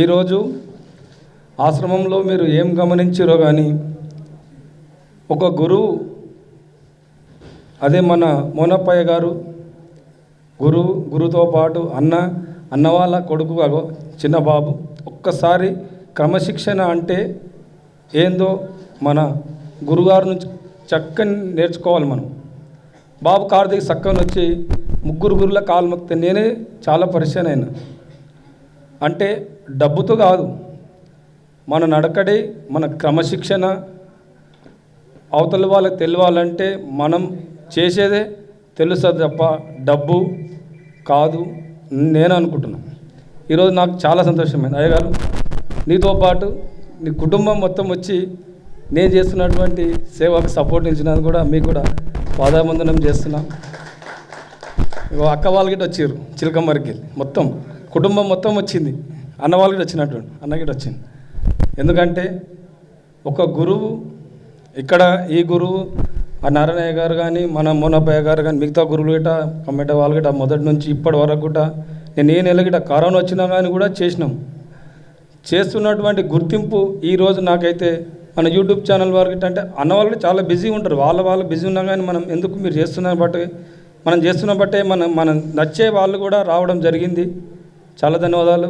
ఈరోజు ఆశ్రమంలో మీరు ఏం గమనించారో కానీ ఒక గురువు అదే మన మోనప్పయ్య గారు గురువు గురువుతో పాటు అన్న అన్న వాళ్ళ కొడుకు అగో చిన్న బాబు ఒక్కసారి క్రమశిక్షణ అంటే ఏందో మన గురుగారు నుంచి చక్కని నేర్చుకోవాలి మనం. బాబు కార్దికి చక్కని వచ్చి ముగ్గురు గురుల కాలు మొక్కితే నేనే చాలా పరిచయం అయినా. అంటే డబ్బుతో కాదు. మన నడకడే మన క్రమశిక్షణ అవతల వాళ్ళకి తెలియాలంటే మనం చేసేదే తెలుస్తుంది తప్ప డబ్బు కాదు నేను అనుకుంటున్నాను ఈరోజు నాకు చాలా సంతోషమైంది. అయ్యగారు నీతో పాటు నీ కుటుంబం మొత్తం వచ్చి నేను చేస్తున్నటువంటి సేవకు సపోర్ట్ ఇచ్చినందుకు కూడా మీకు కూడా పాదాబంధనం చేస్తున్నా. అక్క వాళ్ళ గిట్ట వచ్చారు చిలకమ్మరికి మొత్తం. కుటుంబం మొత్తం వచ్చింది. అన్న వాళ్ళ గిట్ట వచ్చినట్టు అన్న కూడా వచ్చింది. ఎందుకంటే ఒక గురువు ఇక్కడ ఈ గురువు ఆ నారాయణయ్య గారు కానీ మన మోనప్పయ్య గారు కానీ మిగతా గురువులు గిట్ట కమ్మెట వాళ్ళు గిట మొదటి నుంచి ఇప్పటి వరకు కూడా నేను ఏ నెల గిట్ట కరోనా వచ్చినా కానీ కూడా చేసినాం. చేస్తున్నటువంటి గుర్తింపు ఈరోజు నాకైతే మన యూట్యూబ్ ఛానల్ వారికి అంటే అన్న వాళ్ళు చాలా బిజీ ఉంటారు. వాళ్ళ వాళ్ళు బిజీ ఉన్నా కానీ మనం ఎందుకు మీరు చేస్తున్న బట్టి మనం చేస్తున్న బట్టే మనం మనం నచ్చే వాళ్ళు కూడా రావడం జరిగింది. చాలా ధన్యవాదాలు.